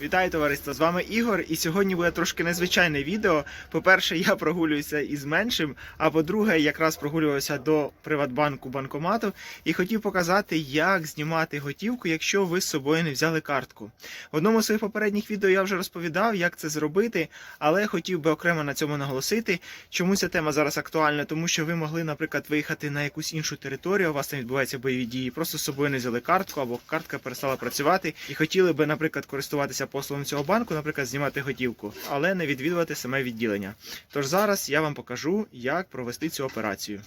Вітаю товариство! З вами Ігор, і сьогодні буде трошки незвичайне відео. По-перше, я прогулююся із меншим, а по-друге, якраз прогулювався до Приватбанку банкомату і хотів показати, як знімати готівку, якщо ви з собою не взяли картку. В одному з своїх попередніх відео я вже розповідав, як це зробити, але хотів би окремо на цьому наголосити. Чому ця тема зараз актуальна? Тому що ви могли, наприклад, виїхати на якусь іншу територію, у вас там відбуваються бойові дії, просто з собою не взяли картку або картка перестала працювати, і хотіли би, наприклад, користуватися послугом цього банку, наприклад, знімати готівку, але не відвідувати саме відділення. Тож зараз я вам покажу, як провести цю операцію.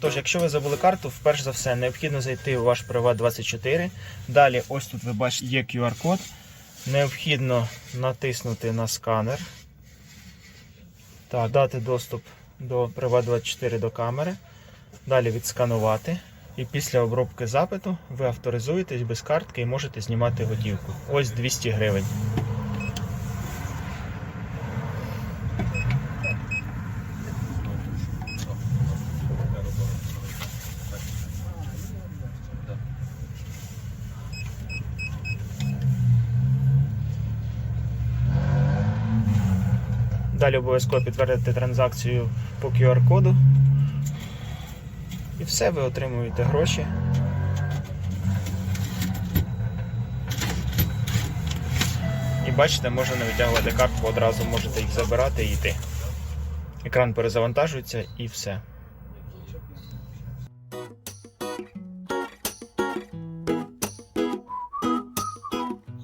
Тож, якщо ви забули карту, вперше за все необхідно зайти у ваш Приват 24. Далі, ось тут ви бачите є QR-код. Необхідно натиснути на сканер. Так, дати доступ до Приват 24 до камери. Далі відсканувати. І після обробки запиту ви авторизуєтесь без картки і можете знімати готівку. Ось 200 гривень. Далі обов'язково підтвердити транзакцію по QR-коду. І все, ви отримуєте гроші. І бачите, можна не витягувати картку, одразу можете їх забирати і йти. Екран перезавантажується і все.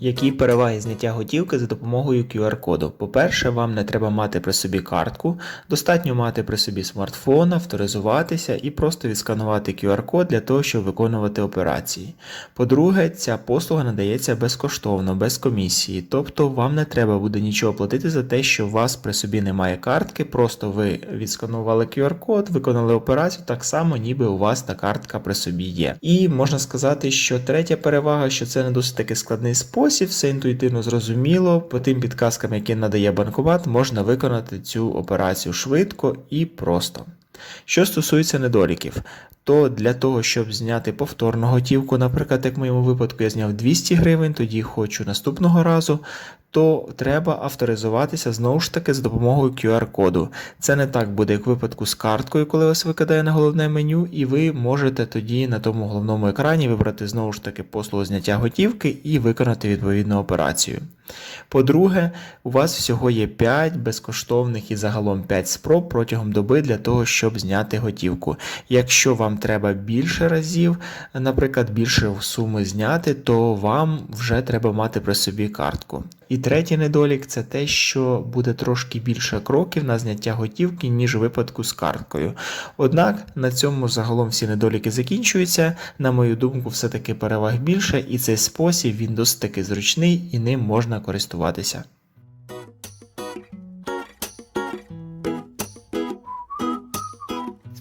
Які переваги зняття готівки за допомогою QR-коду? По-перше, вам не треба мати при собі картку, достатньо мати при собі смартфон, авторизуватися і просто відсканувати QR-код для того, щоб виконувати операції. По-друге, ця послуга надається безкоштовно, без комісії, тобто вам не треба буде нічого платити за те, що у вас при собі немає картки, просто ви відсканували QR-код, виконали операцію так само, ніби у вас та картка при собі є. І можна сказати, що третя перевага, що це не досить таки складний спосіб, все інтуїтивно зрозуміло. По тим підказкам, які надає банкомат, можна виконати цю операцію швидко і просто. Що стосується недоліків, то для того, щоб зняти повторну готівку, наприклад, як в моєму випадку я зняв 200 гривень, тоді хочу наступного разу, то треба авторизуватися знову ж таки з допомогою QR-коду. Це не так буде, як в випадку з карткою, коли вас викидає на головне меню, і ви можете тоді на тому головному екрані вибрати знову ж таки послугу зняття готівки і виконати відповідну операцію. По-друге, у вас всього є 5 безкоштовних і загалом 5 спроб протягом доби для того, щоб зняти готівку. Якщо вам треба більше разів, наприклад, більше суми зняти, то вам вже треба мати при собі картку. І третій недолік це те, що буде трошки більше кроків на зняття готівки, ніж у випадку з карткою. Однак на цьому загалом всі недоліки закінчуються. На мою думку, все-таки переваг більше, і цей спосіб він досить таки зручний і ним можна користуватися.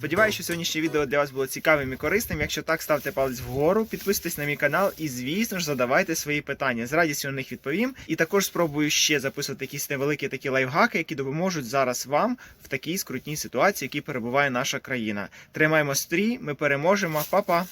Сподіваюся, що сьогоднішнє відео для вас було цікавим і корисним. Якщо так, ставте палець вгору, підписуйтесь на мій канал і, звісно ж, задавайте свої питання. З радістю на них відповім. І також спробую ще записувати якісь невеликі такі лайфхаки, які допоможуть зараз вам в такій скрутній ситуації, в якій перебуває наша країна. Тримаємо стрій, ми переможемо. Па-па!